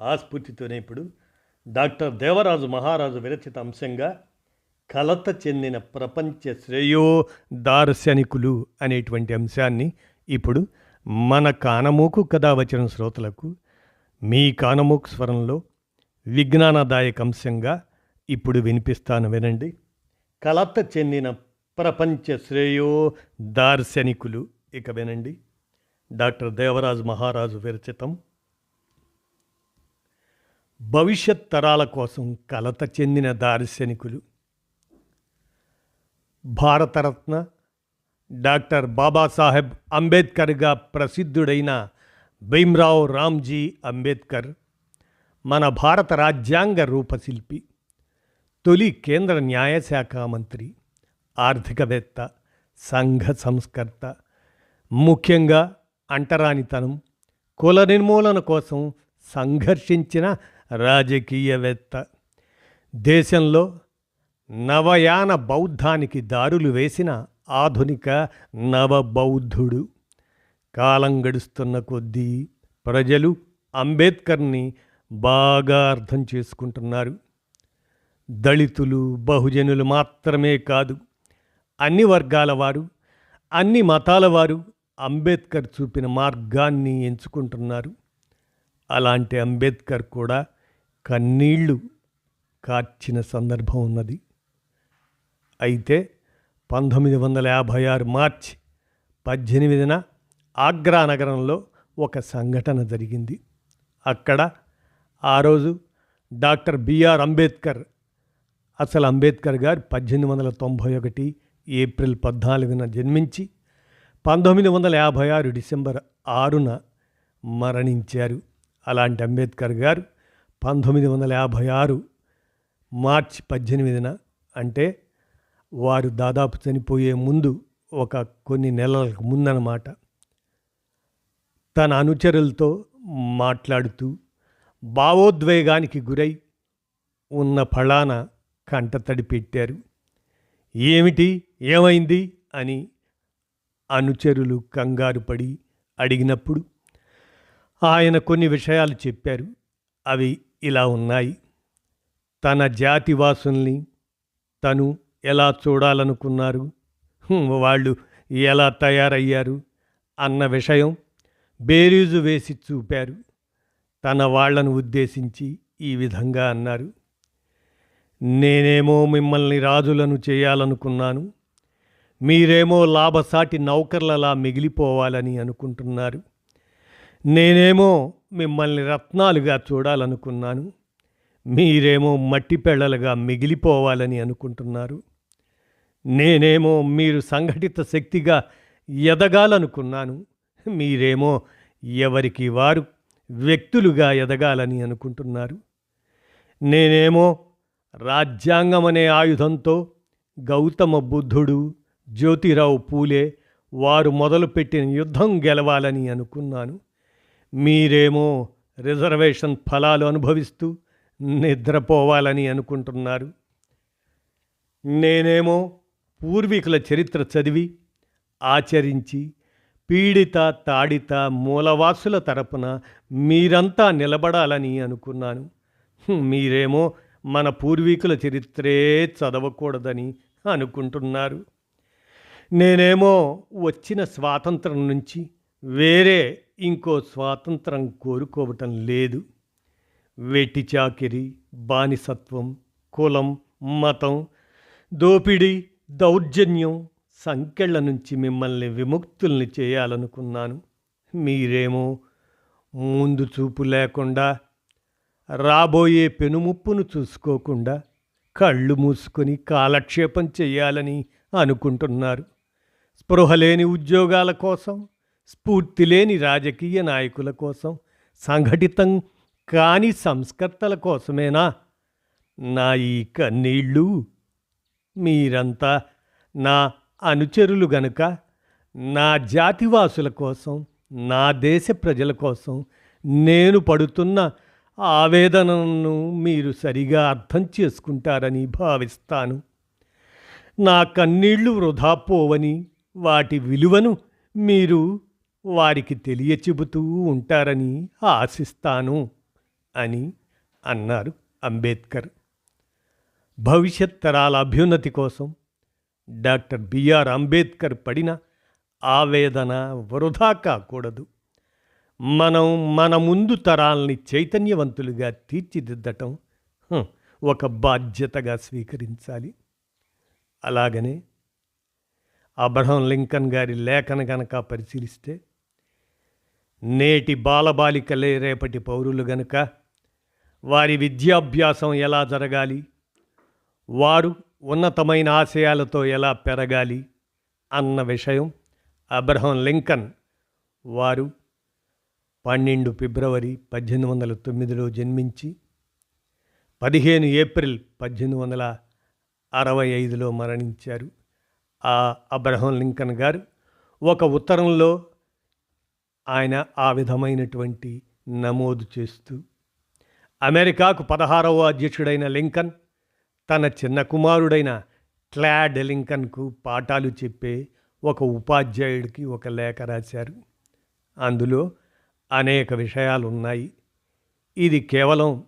ఆస్ఫూర్తితోనే ఇప్పుడు డాక్టర్ దేవరాజు మహారాజు విరచిత అంశంగా కలత చెందిన ప్రపంచ శ్రేయో దార్శనికులు అనేటువంటి అంశాన్ని ఇప్పుడు మన కానమూకు కథ వచ్చిన శ్రోతలకు మీ కానమూకు స్వరంలో విజ్ఞానదాయక అంశంగా ఇప్పుడు వినిపిస్తాను వినండి. కలత చెందిన ప్రపంచ శ్రేయో దార్శనికులు ఇక వినండి. డాక్టర్ దేవరాజు మహారాజు విరచితం భవిష్యత్ తరాల కోసం కలత చెందిన దార్శనికులు భారతరత్న డాక్టర్ బాబాసాహెబ్ అంబేద్కర్గా ప్రసిద్ధుడైన భీమ్రావ్ రామ్జీ అంబేద్కర్ మన భారత రాజ్యాంగ రూపశిల్పి తొలి కేంద్ర న్యాయశాఖ మంత్రి ఆర్థికవేత్త సంఘ సంస్కర్త ముఖ్యంగా అంటరానితనం కుల నిర్మూలన కోసం సంఘర్షించిన రాజకీయవేత్త. దేశంలో నవయాన బౌద్ధానికి దారులు వేసిన ఆధునిక నవబౌద్ధుడు. కాలం గడుస్తున్న కొద్దీ ప్రజలు అంబేద్కర్ని బాగా అర్థం చేసుకుంటున్నారు. దళితులు బహుజనులు మాత్రమే కాదు అన్ని వర్గాల వారు అన్ని మతాల వారు అంబేద్కర్ చూపిన మార్గాన్ని ఎంచుకుంటున్నారు. అలాంటి అంబేద్కర్ కూడా కన్నీళ్ళు కార్చిన సందర్భం ఉన్నది. అయితే పంతొమ్మిది వందల యాభై ఆరు మార్చి పద్దెనిమిదిన ఆగ్రా నగరంలో ఒక సంఘటన జరిగింది. అక్కడ ఆ రోజు డాక్టర్ బిఆర్ అంబేద్కర్ అసలు అంబేద్కర్ గారు పద్దెనిమిది వందల తొంభై ఒకటి ఏప్రిల్ పద్నాలుగున జన్మించి పంతొమ్మిది వందల యాభై ఆరు డిసెంబర్ ఆరున మరణించారు. అలాంటి అంబేద్కర్ గారు పంతొమ్మిది వందల యాభై ఆరు మార్చి పద్దెనిమిదిన అంటే వారు దాదాపు చనిపోయే ముందు ఒక కొన్ని నెలలకు ముందనమాట తన అనుచరులతో మాట్లాడుతూ భావోద్వేగానికి గురై ఉన్న ఫళాన కంటతడి పెట్టారు. ఏమిటి? ఏమైంది? అని అనుచరులు కంగారు పడి అడిగినప్పుడు ఆయన కొన్ని విషయాలు చెప్పారు. అవి ఇలా ఉన్నాయి. తన జాతివాసుల్ని తను ఎలా చూడాలనుకున్నారు? వాళ్ళు ఎలా తయారయ్యారు? అన్న విషయం బేరీజు వేసి చూపారు. తన వాళ్ళను ఉద్దేశించి ఈ విధంగా అన్నారు. నేనేమో మిమ్మల్ని రాజులను చేయాలనుకున్నాను. మీరేమో లాభసాటి నౌకర్లలా మిగిలిపోవాలని అనుకుంటున్నారు. నేనేమో మిమ్మల్ని రత్నాలుగా చూడాలనుకున్నాను. మీరేమో మట్టి పెళ్ళలుగా మిగిలిపోవాలని అనుకుంటున్నారు. నేనేమో మీరు సంఘటిత శక్తిగా ఎదగాలనుకున్నాను. మీరేమో ఎవరికి వారు వ్యక్తులుగా ఎదగాలని అనుకుంటున్నారు. నేనేమో రాజ్యాంగం అనే ఆయుధంతో గౌతమ బుద్ధుడు జ్యోతిరావు పూలే వారు మొదలుపెట్టిన యుద్ధం గెలవాలని అనుకున్నాను. మీరేమో రిజర్వేషన్ ఫలాలు అనుభవిస్తూ నిద్రపోవాలని అనుకుంటున్నారు. నేనేమో పూర్వీకుల చరిత్ర చదివి ఆచరించి పీడిత తాడిత మూలవాసుల తరపున మీరంతా నిలబడాలని అనుకున్నాను. మీరేమో మన పూర్వీకుల చరిత్రే చదవకూడదని అనుకుంటున్నారు. నేనేమో వచ్చిన స్వాతంత్రం నుంచి వేరే ఇంకో స్వాతంత్రం కోరుకోవటం లేదు. వెట్టి చాకిరి బానిసత్వం కులం మతం దోపిడీ దౌర్జన్యం సంకెళ్ళ నుంచి మిమ్మల్ని విముక్తుల్ని చేయాలనుకున్నాను. మీరేమో ముందు చూపు లేకుండా రాబోయే పెనుముప్పును చూసుకోకుండా కళ్ళు మూసుకొని కాలక్షేపం చేయాలని అనుకుంటున్నారు. స్పృహ లేని ఉద్యోగాల కోసం స్ఫూర్తి లేని రాజకీయ నాయకుల కోసం సంఘటితం కాని సంస్కర్తల కోసమేనా? నా ఈ కన్నీళ్ళు మీరంతా నా అనుచరులు గనుక నా జాతివాసుల కోసం నా దేశ ప్రజల కోసం నేను పడుతున్న ఆవేదనను మీరు సరిగా అర్థం చేసుకుంటారని భావిస్తాను. నా కన్నీళ్ళు వృధా పోవని వాటి విలువను మీరు వారికి తెలియచెబుతూ ఉంటారని ఆశిస్తాను అని అన్నారు అంబేద్కర్. భవిష్యత్ తరాల అభ్యున్నతి కోసం డాక్టర్ బిఆర్ అంబేద్కర్ పడిన ఆవేదన వృధా కాకూడదు మనం మన ముందు తరాల్ని చైతన్యవంతులుగా తీర్చిదిద్దటం ఒక బాధ్యతగా స్వీకరించాలి. అలాగనే అబ్రహం లింకన్ గారి లేఖన కనుక పరిశీలిస్తే నేటి బాలబాలికలే రేపటి పౌరులు గనుక వారి విద్యాభ్యాసం ఎలా జరగాలి? వారు ఉన్నతమైన ఆశయాలతో ఎలా పెరగాలి? అన్న విషయం అబ్రహం లింకన్ వారు పన్నెండు ఫిబ్రవరి పద్దెనిమిది వందల తొమ్మిదిలో జన్మించి పదిహేను ఏప్రిల్ పద్దెనిమిది వందల అరవై ఐదులో మరణించారు. ఆ అబ్రహం లింకన్ గారు ఒక ఉత్తరంలో ఆయన ఆ విధమైనటువంటి నమోదు చేస్తూ అమెరికాకు పదహారవ అధ్యక్షుడైన లింకన్ తన చిన్న కుమారుడైన క్లాడ్ లింకన్కు పాఠాలు చెప్పే ఒక ఉపాధ్యాయుడికి ఒక లేఖ రాశారు. అందులో అనేక విషయాలు ఉన్నాయి ఇది కేవలం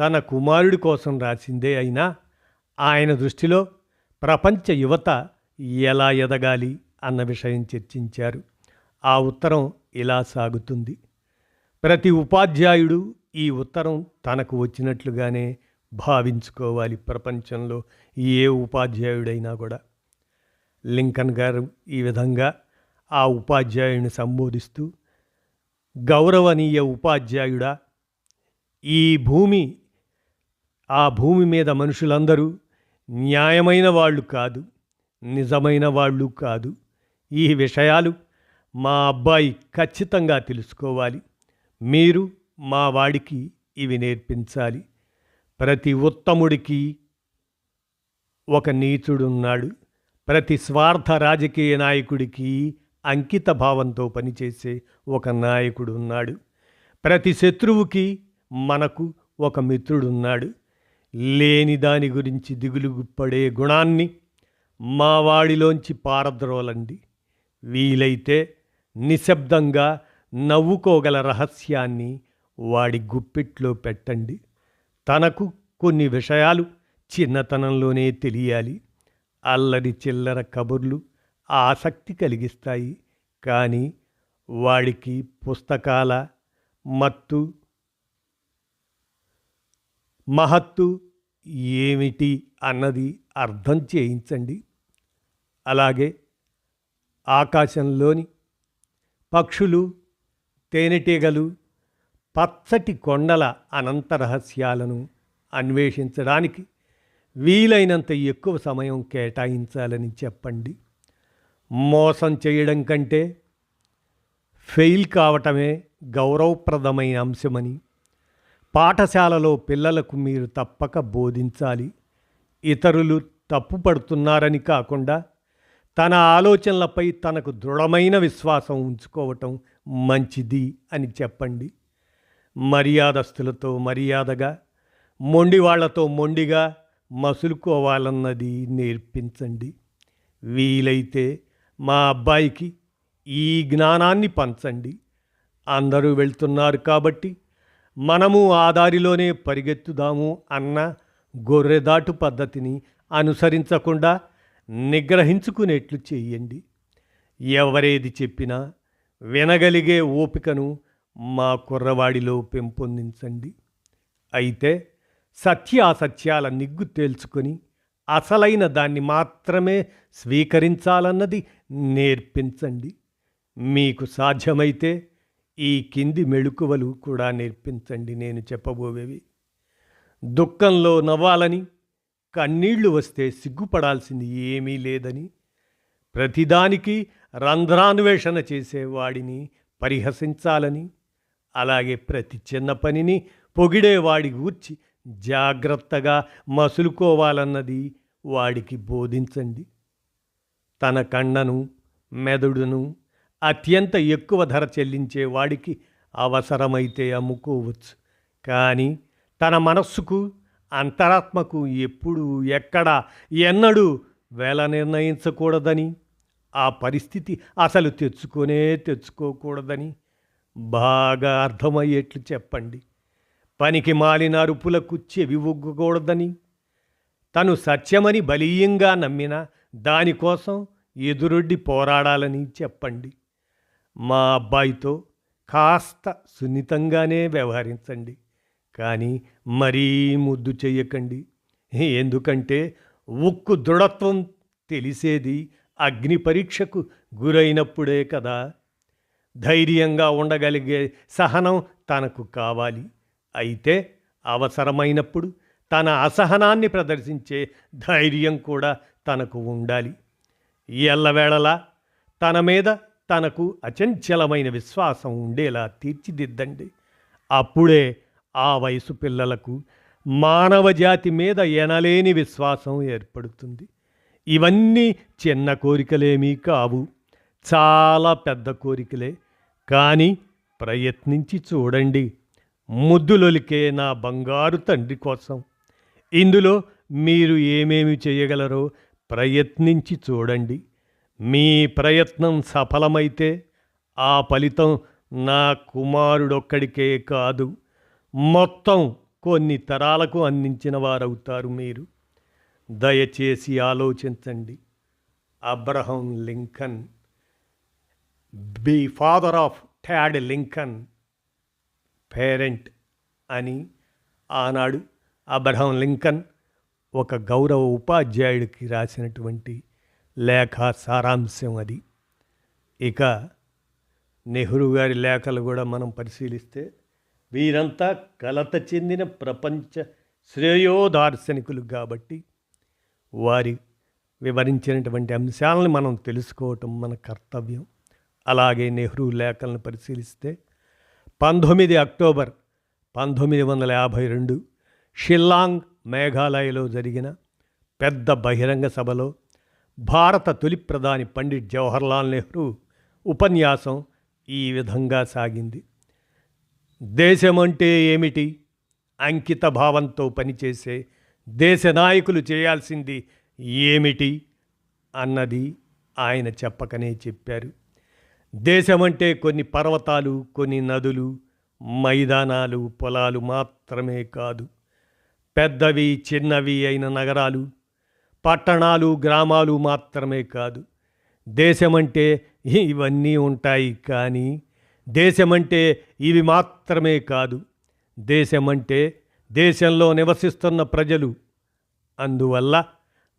తన కుమారుడి కోసం రాసిందే అయినా ఆయన దృష్టిలో ప్రపంచ యువత ఎలా ఎదగాలి అన్న విషయం చర్చించారు. ఆ ఉత్తరం ఇలా సాగుతుంది. ప్రతి ఉపాధ్యాయుడు ఈ ఉత్తరం తనకు వచ్చినట్లుగానే భావించుకోవాలి ప్రపంచంలో ఏ ఉపాధ్యాయుడైనా కూడా. లింకన్ గారు ఈ విధంగా ఆ ఉపాధ్యాయుడిని సంబోధిస్తూ గౌరవనీయ ఉపాధ్యాయుడా ఈ భూమి ఆ భూమి మీద మనుషులందరూ న్యాయమైన వాళ్ళు కాదు నిజమైన వాళ్ళు కాదు. ఈ విషయాలు మా అబ్బాయి ఖచ్చితంగా తెలుసుకోవాలి. మీరు మా వాడికి ఇవి నేర్పించాలి. ప్రతి ఉత్తముడికి ఒక నీచుడున్నాడు. ప్రతి స్వార్థ రాజకీయ నాయకుడికి అంకిత భావంతో పనిచేసే ఒక నాయకుడు ఉన్నాడు ప్రతి శత్రువుకి మనకు ఒక మిత్రుడున్నాడు. లేని దాని గురించి దిగులు పడే గుణాన్ని మా వాడిలోంచి పారద్రోలండి. వీలైతే నిశ్శబ్దంగా నవ్వుకోగల రహస్యాన్ని వాడి గుప్పిట్లో పెట్టండి. తనకు కొన్ని విషయాలు చిన్నతనంలోనే తెలియాలి. అల్లరి చిల్లర కబుర్లు ఆసక్తి కలిగిస్తాయి. కానీ వాడికి పుస్తకాల మత్తు మహత్తు ఏమిటి అన్నది అర్థం చేయించండి. అలాగే ఆకాశంలోని పక్షులు తేనెటీగలు పచ్చటి కొండల అనంత రహస్యాలను అన్వేషించడానికి వీలైనంత ఎక్కువ సమయం కేటాయించాలని చెప్పండి. మోసం చేయడం కంటే ఫెయిల్ కావటమే గౌరవప్రదమైన అంశమని పాఠశాలలో పిల్లలకు మీరు తప్పక బోధించాలి. ఇతరులు తప్పుపడుతున్నారని కాకుండా తన ఆలోచనలపై తనకు దృఢమైన విశ్వాసం ఉంచుకోవటం మంచిది అని చెప్పండి. మర్యాదస్తులతో మర్యాదగా మొండి వాళ్ళతో మొండిగా మసులుకోవాలన్నది నేర్పించండి. వీలైతే మా అబ్బాయికి ఈ జ్ఞానాన్ని పంచండి. అందరూ వెళ్తున్నారు కాబట్టి మనము ఆ దారిలోనే పరిగెత్తుదాము అన్న గొర్రెదాటు పద్ధతిని అనుసరించకుండా నిగ్రహించుకునేట్లు చేయండి. ఎవరేది చెప్పినా వినగలిగే ఓపికను మా కుర్రవాడిలో పెంపొందించండి. అయితే సత్యాసత్యాల నిగ్గు తేల్చుకొని అసలైన దాన్ని మాత్రమే స్వీకరించాలన్నది నేర్పించండి. మీకు సాధ్యమైతే ఈ కింది మెళుకువలు కూడా నేర్పించండి నేను చెప్పబోవేవి దుఃఖంలో నవ్వాలని కన్నీళ్ళు వస్తే సిగ్గుపడాల్సింది ఏమీ లేదని ప్రతిదానికి రంధ్రాన్వేషణ చేసేవాడిని పరిహసించాలని అలాగే ప్రతి చిన్న పనిని పొగిడేవాడి గూర్చి జాగ్రత్తగా మసులుకోవాలన్నది వాడికి బోధించండి. తన కండను మెదడును అత్యంత ఎక్కువ ధర చెల్లించే వాడికి అవసరమైతే అమ్ముకోవచ్చు. కానీ తన మనస్సుకు అంతరాత్మకు ఎప్పుడు ఎక్కడ ఎన్నడూ వేల నిర్ణయించకూడదని ఆ పరిస్థితి అసలు తెచ్చుకొనే తెచ్చుకోకూడదని బాగా అర్థమయ్యేట్లు చెప్పండి. పనికి మాలిన అరుపులకు చెవి ఒగ్గకూడదని తను సత్యమని బలీయంగా నమ్మిన దానికోసం ఎదురొడ్డి పోరాడాలని చెప్పండి. మా అబ్బాయితో కాస్త సున్నితంగానే వ్యవహరించండి. కానీ మరీ ముద్దు చెయ్యకండి. ఎందుకంటే ఉక్కు దృఢత్వం తెలిసేది అగ్ని పరీక్షకు గురైనప్పుడే కదా. ధైర్యంగా ఉండగలిగే సహనం తనకు కావాలి. అయితే అవసరమైనప్పుడు తన అసహనాన్ని ప్రదర్శించే ధైర్యం కూడా తనకు ఉండాలి. ఎల్లవేళలా తన మీద తనకు అచంచలమైన విశ్వాసం ఉండేలా తీర్చిదిద్దండి. అప్పుడే ఆ వయసు పిల్లలకు మానవ జాతి మీద ఎనలేని విశ్వాసం ఏర్పడుతుంది. ఇవన్నీ చిన్న కోరికలేమీ కావు. చాలా పెద్ద కోరికలే. కానీ ప్రయత్నించి చూడండి. ముద్దులొలికే నా బంగారు తండ్రి కోసం. ఇందులో మీరు ఏమేమి చేయగలరో ప్రయత్నించి చూడండి. మీ ప్రయత్నం సఫలమైతే ఆ ఫలితం నా కుమారుడొక్కడికే కాదు. మొత్తం కొన్ని తరాలకు అందించిన వారవుతారు మీరు. దయచేసి ఆలోచించండి. Abraham Lincoln be father of Tad Lincoln parent అని ఆనాడు అబ్రహం లింకన్ ఒక గౌరవ ఉపాధ్యాయుడికి రాసినటువంటి లేఖ సారాంశం అది. ఇక నెహ్రూ గారి లేఖలు కూడా మనం పరిశీలిస్తే వీరంతా కలత చెందిన ప్రపంచ శ్రేయోదార్శనికులు కాబట్టి వారి వివరించినటువంటి అంశాలను మనం తెలుసుకోవటం మన కర్తవ్యం. అలాగే నెహ్రూ లేఖలను పరిశీలిస్తే పంతొమ్మిది అక్టోబర్ పంతొమ్మిది వందల యాభై రెండు షిల్లాంగ్ మేఘాలయలో జరిగిన పెద్ద బహిరంగ సభలో భారత తొలి ప్రధాని పండిట్ జవహర్లాల్ నెహ్రూ ఉపన్యాసం ఈ విధంగా సాగింది. దేశమంటే ఏమిటి? అంకిత భావంతో పనిచేసే దేశ నాయకులు చేయాల్సింది ఏమిటి? అన్నది ఆయన చెప్పకనే చెప్పారు. దేశమంటే కొన్ని పర్వతాలు కొన్ని నదులు మైదానాలు పొలాలు మాత్రమే కాదు. పెద్దవి చిన్నవి అయిన నగరాలు పట్టణాలు గ్రామాలు మాత్రమే కాదు. దేశమంటే ఇవన్నీ ఉంటాయి కానీ దేశమంటే ఇవి మాత్రమే కాదు దేశమంటే దేశంలో నివసిస్తున్న ప్రజలు. అందువల్ల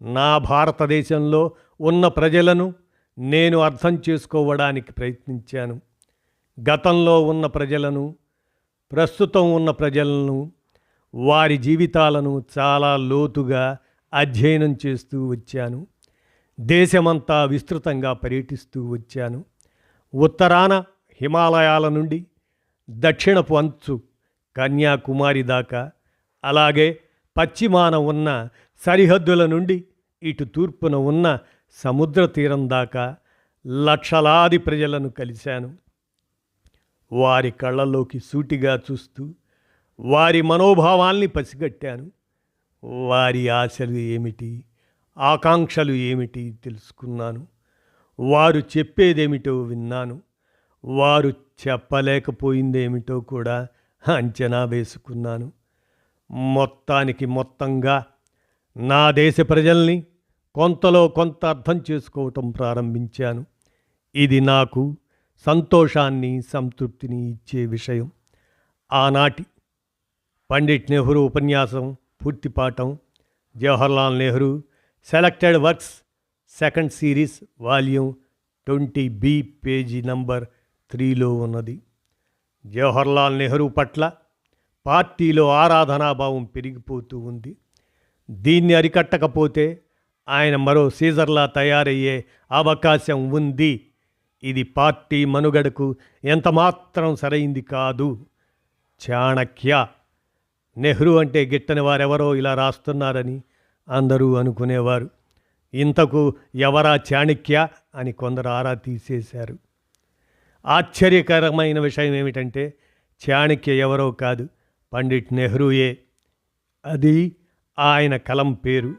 నా భారతదేశంలో ఉన్న ప్రజలను నేను అర్థం చేసుకోవడానికి ప్రయత్నించాను. గతంలో ఉన్న ప్రజలను ప్రస్తుతం ఉన్న ప్రజలను వారి జీవితాలను చాలా లోతుగా అధ్యయనం చేస్తూ వచ్చాను. దేశమంతా విస్తృతంగా పర్యటిస్తూ వచ్చాను. ఉత్తరాన హిమాలయాల నుండి దక్షిణపు అంచు కన్యాకుమారి దాకా అలాగే పశ్చిమాన ఉన్న సరిహద్దుల నుండి ఇటు తూర్పున ఉన్న సముద్ర తీరం దాకా లక్షలాది ప్రజలను కలిశాను. వారి కళ్ళలోకి సూటిగా చూస్తూ వారి మనోభావాల్ని పసిగట్టాను. వారి ఆశలు ఏమిటి ఆకాంక్షలు ఏమిటి తెలుసుకున్నాను. వారు చెప్పేదేమిటో విన్నాను. వారు చెప్పలేకపోయిందేమిటో కూడా అంచనా వేసుకున్నాను. మొత్తానికి మొత్తంగా నా దేశ ప్రజల్ని కొంతలో కొంత అర్థం చేసుకోవటం ప్రారంభించాను. ఇది నాకు సంతోషాన్ని సంతృప్తిని ఇచ్చే విషయం. ఆనాటి పండిట్ నెహ్రూ ఉపన్యాసం పూర్తి పాఠం Jawaharlal Nehru selected works second series volume twenty B page number త్రీలో ఉన్నది. జవహర్లాల్ నెహ్రూ పట్ల పార్టీలో ఆరాధనాభావం పెరిగిపోతూ ఉంది. దీన్ని అరికట్టకపోతే ఆయన మరో సీజర్లా తయారయ్యే అవకాశం ఉంది. ఇది పార్టీ మనుగడకు ఎంతమాత్రం సరైంది కాదు. చాణక్య నెహ్రూ అంటే గిట్టని వారెవరో ఇలా రాస్తున్నారని అందరూ అనుకునేవారు. ఇంతకు ఎవరా చాణక్య అని కొందరు ఆరా తీసేశారు. ఆశ్చర్యకరమైన విషయం ఏమిటంటే చాణక్య ఎవరో కాదు పండిట్ నెహ్రూయే. అది ఆయన కలం పేరు.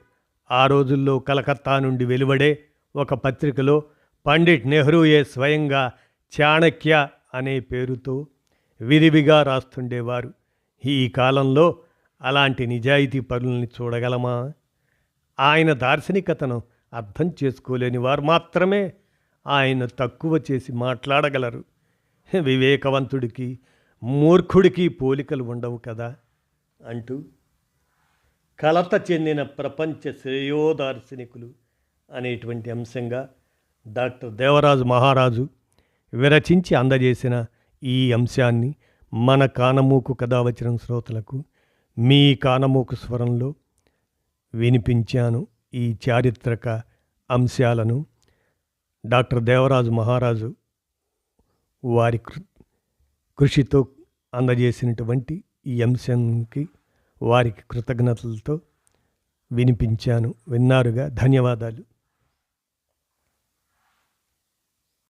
ఆ రోజుల్లో కలకత్తా నుండి వెలువడే ఒక పత్రికలో పండిట్ నెహ్రూయే స్వయంగా చాణక్య అనే పేరుతో విరివిగా రాస్తుండేవారు. ఈ కాలంలో అలాంటి నిజాయితీ పనుల్ని చూడగలమా? ఆయన దార్శనికతను అర్థం చేసుకోలేని వారు మాత్రమే ఆయన తక్కువ చేసి మాట్లాడగలరు. వివేకవంతుడికి మూర్ఖుడికి పోలికలు ఉండవు కదా? అంటూ కలత చెందిన ప్రపంచ శ్రేయోదార్శనికులు అనేటువంటి అంశంగా డాక్టర్ దేవరాజు మహారాజు విరచించి అందజేసిన ఈ అంశాన్ని మన కానమూకు కథ వచ్చిన శ్రోతలకు మీ కానమూకు స్వరంలో వినిపించాను ఈ చారిత్రక అంశాలను. డాక్టర్ దేవరాజు మహారాజు వారి కృ- కృషితో అందజేసినటువంటి ఈ అంశంకి వారికి కృతజ్ఞతలతో వినిపించాను. విన్నారుగా? ధన్యవాదాలు.